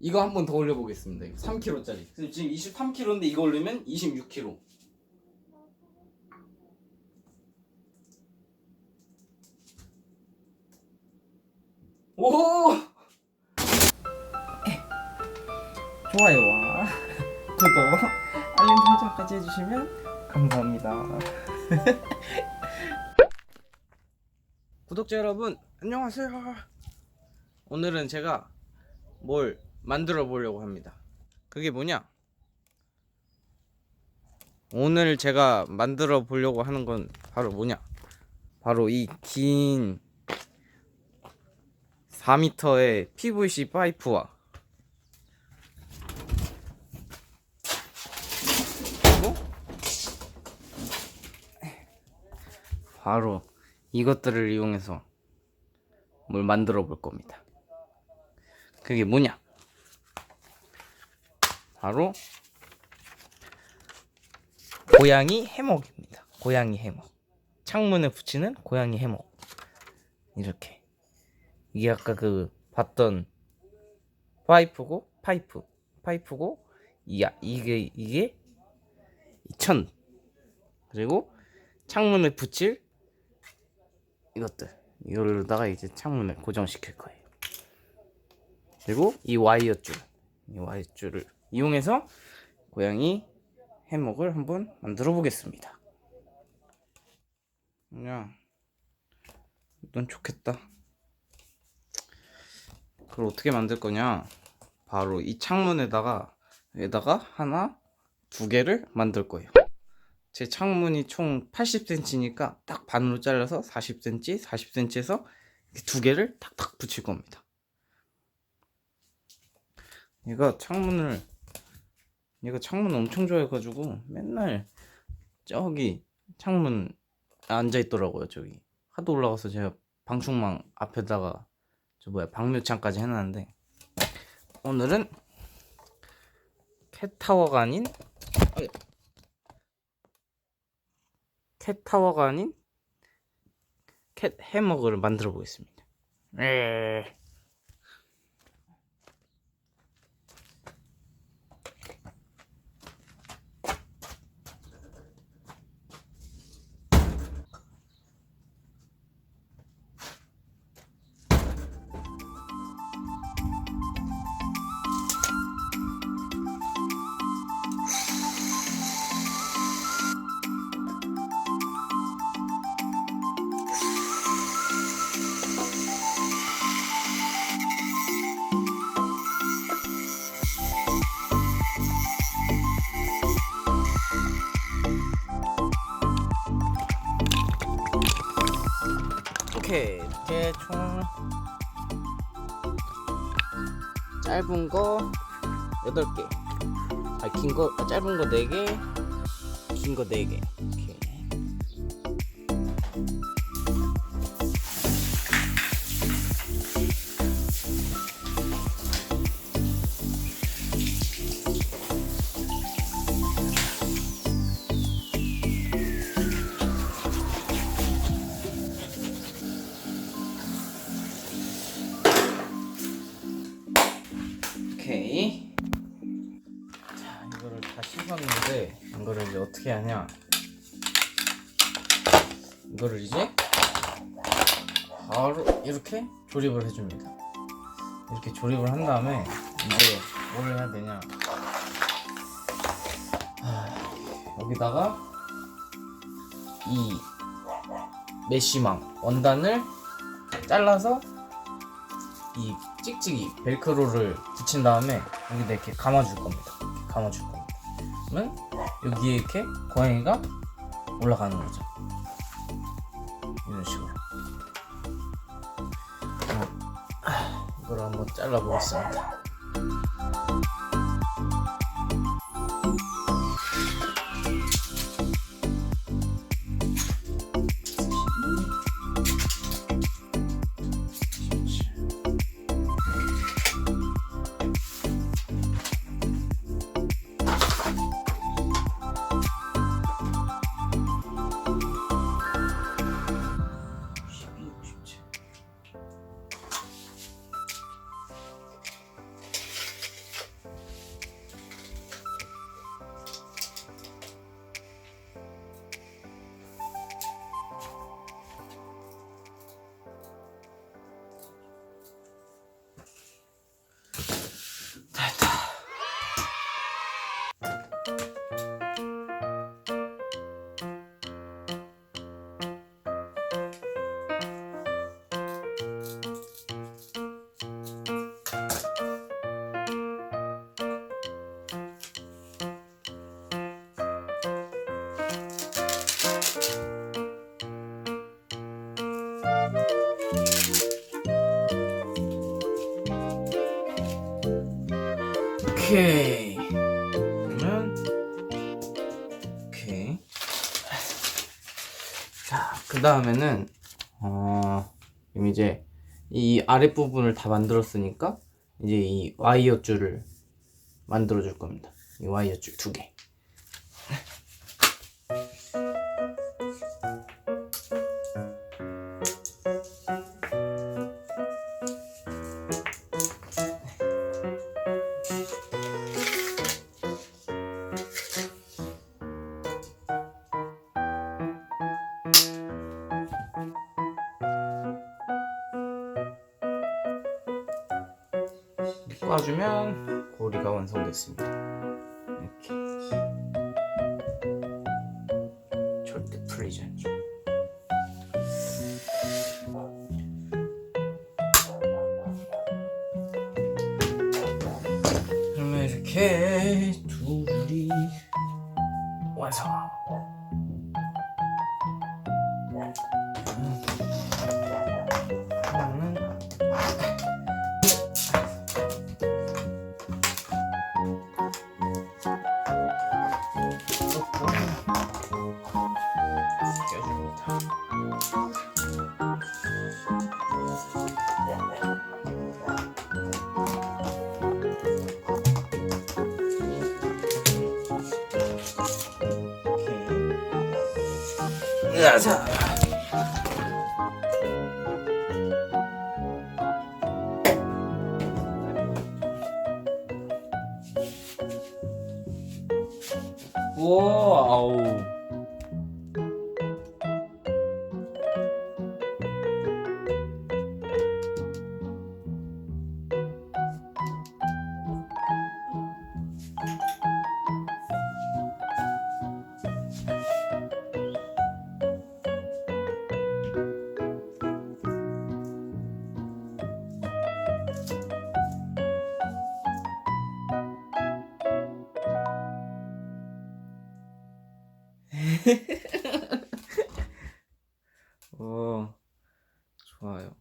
이거 한 번 더 올려보겠습니다. 이거 3kg짜리. 그래서 지금 23kg인데 이거 올리면 26kg. 오! 좋아요와 구독, 알림 설정까지 해주시면 감사합니다. 구독자 여러분 안녕하세요. 오늘은 제가 뭘 만들어 보려고 합니다. 그게 뭐냐? 오늘 제가 만들어 보려고 하는 건 바로 뭐냐? 바로 이 긴 4m의 PVC 파이프와 바로 이것들을 이용해서 뭘 만들어 볼 겁니다. 그게 뭐냐? 바로 고양이 해먹입니다. 고양이 해먹. 창문에 붙이는 고양이 해먹. 이렇게. 이게 아까 그 봤던 파이프고 파이프 파이프고 야 이게 이게 천 그리고 창문에 붙일 이것들 이걸로다가 이제 창문을 고정시킬 거예요. 그리고 이 와이어 줄, 이 와이어 줄을 이용해서 고양이 해먹을 한번 만들어 보겠습니다. 그냥 넌 좋겠다. 그걸 어떻게 만들 거냐? 바로 이 창문에다가 여기다가 하나, 두 개를 만들 거예요. 제 창문이 총 80cm니까 딱 반으로 잘라서 40cm, 40cm에서 두 개를 탁탁 붙일 겁니다. 얘가 창문을 얘가 창문 엄청 좋아해가지고 맨날 저기 창문 앉아 있더라고요. 저기 하도 올라가서 제가 방충망 앞에다가 저 뭐야 방묘창까지 해놨는데 오늘은 캣타워가 아닌 어이. 캣타워가 아닌 캣 해머그를 만들어 보겠습니다. 에. 짧은 거 8개. 아, 긴 거, 아, 짧은 거 4개 긴 거 4개 어떻게 하냐 이거를 이제 바로 이렇게 조립을 해줍니다 이렇게 조립을 한 다음에 이제 뭘 해야 되냐 하, 여기다가 이 메쉬망 원단을 잘라서 이 찍찍이 벨크로를 붙인 다음에 여기다 이렇게 감아줄 겁니다. 감아줄 겁니다. 여기에 이렇게 고양이가 올라가는 거죠. 이런 식으로. 어, 이걸 한번 잘라보겠습니다. 오케이. 그러면 오케이. 자, 그 다음에는 어 그럼 이제 이 아랫 부분을 다 만들었으니까 이제 이 와이어 줄을 만들어 줄 겁니다. 이 와이어 줄 두 개. 꽈주면 고리가 완성됐습니다. 오케 오, 좋아요.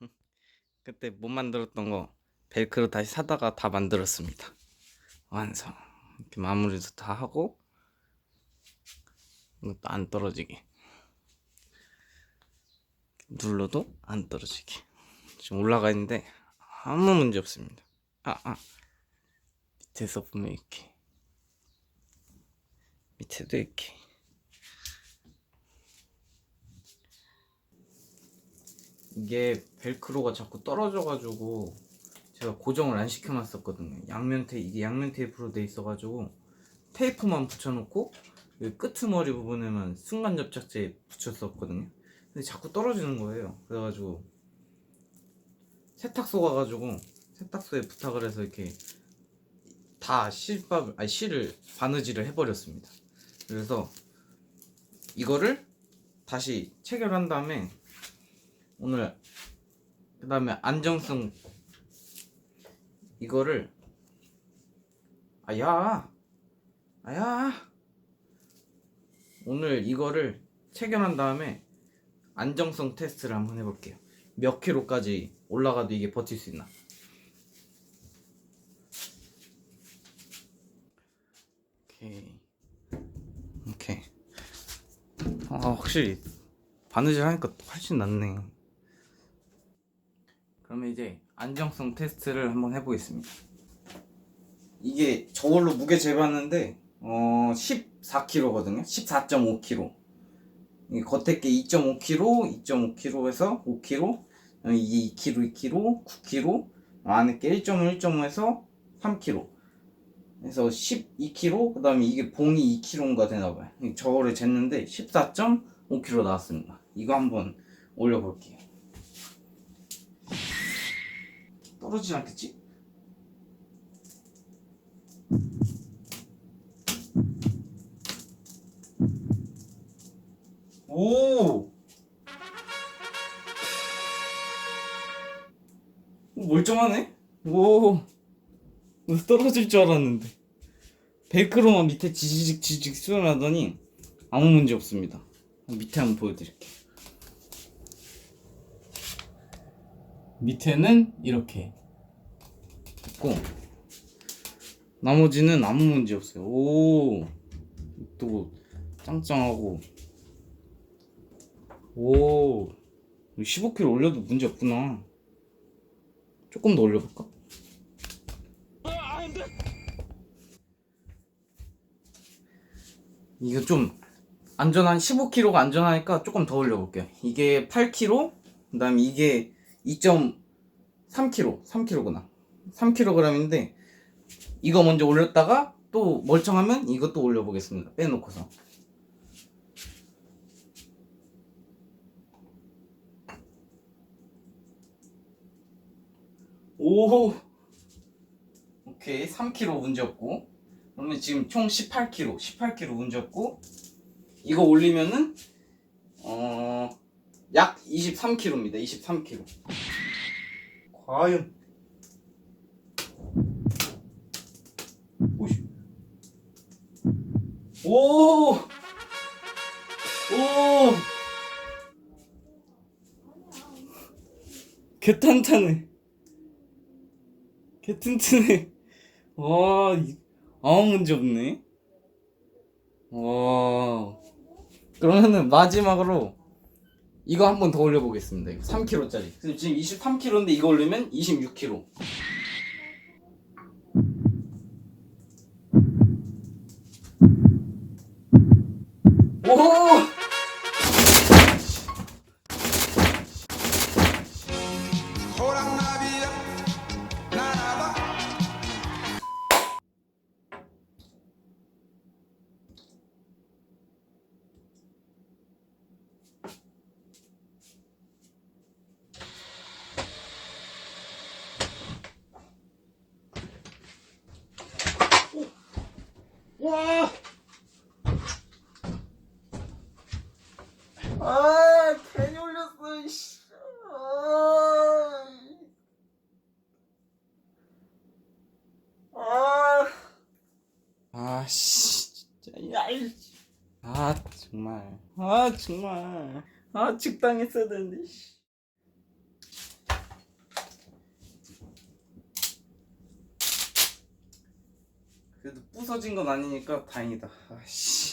그때 못 만들었던 거 벨크로 다시 사다가 다 만들었습니다. 완성. 이렇게 마무리도 다 하고 이것도 안 떨어지게 눌러도 안 떨어지게 지금 올라가 있는데 아무 문제 없습니다. 아, 아. 밑에서 보면 이렇게 밑에도 이렇게 이게 벨크로가 자꾸 떨어져가지고 제가 고정을 안 시켜놨었거든요. 양면 테이 이게 양면 테이프로 돼 있어가지고 테이프만 붙여놓고 이 끄트머리 부분에만 순간 접착제 붙였었거든요. 근데 자꾸 떨어지는 거예요. 그래가지고 세탁소 가가지고 세탁소에 부탁을 해서 이렇게 다 실밥 아니 실을 바느질을 해버렸습니다. 그래서 이거를 다시 체결한 다음에 오늘 그 다음에 안정성 이거를 아야 아야. 오늘 이거를 체결한 다음에 안정성 테스트를 한번 해볼게요. 몇 킬로까지 올라가도 이게 버틸 수 있나? 오케이 아 확실히 바느질 하니까 훨씬 낫네 그러면 이제 안정성 테스트를 한번 해보겠습니다. 이게 저걸로 무게 재봤는데 어 14kg거든요. 14.5kg. 이 겉에 게 2.5kg, 2.5kg에서 5kg, 이게 2kg, 2kg, 9kg, 안에 게 1.5, 1.5에서 3kg. 그래서 12kg, 그 다음에 이게 봉이 2kg인가 되나봐요. 저거를 쟀는데 14.5kg 나왔습니다. 이거 한번 올려볼게요. 떨어지지 않겠지? 오! 오, 멀쩡하네? 오, 떨어질 줄 알았는데. 벨크로만 밑에 지지직 지지직 수연하더니 아무 문제 없습니다. 밑에 한번 보여드릴게요. 밑에는 이렇게 있고 나머지는 아무 문제 없어요. 오, 또 짱짱하고 오, 15kg 올려도 문제 없구나. 조금 더 올려볼까? 이거 좀 안전한 15kg가 안전하니까 조금 더 올려볼게요. 이게 8kg, 그다음에 이게 2.3kg, 3kg구나. 3kg인데 이거 먼저 올렸다가 또 멀쩡하면 이것도 올려보겠습니다. 빼놓고서. 오, 오케이 3kg 문제 없고 그러면 지금 총 18kg, 18kg 문제 없고 이거 올리면은 어 약 23kg입니다. 23kg. 과연. 오! 오! 개 탄탄해. 개 튼튼해. 와, 이- 아무 문제 없네. 와. 그러면은 마지막으로 이거 한 번 더 올려보겠습니다. 3kg짜리. 지금 23kg인데 이거 올리면 26kg. 아, 괜히 올렸어, 이씨. 아, 아, 아, 씨, 진짜, 야, 이. 아, 정말. 아, 정말. 아, 직당했어야 되는데, 씨. 그래도 부서진 건 아니니까 다행이다. 아씨.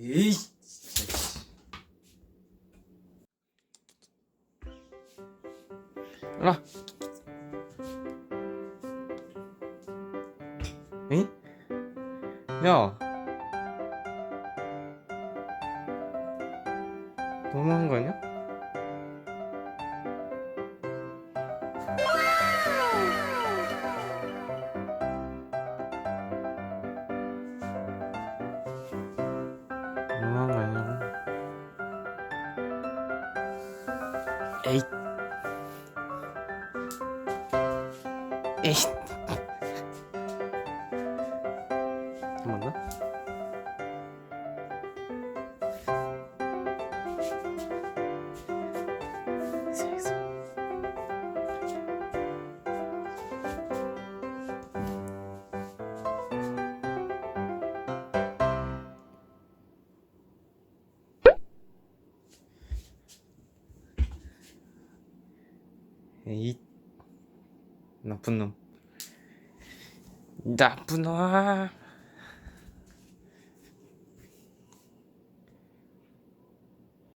에이. 진짜, 씨. 라. 에이? 야. 너무한 거 아니야? 에이. 에이. 이 나쁜 놈. 나쁜 놈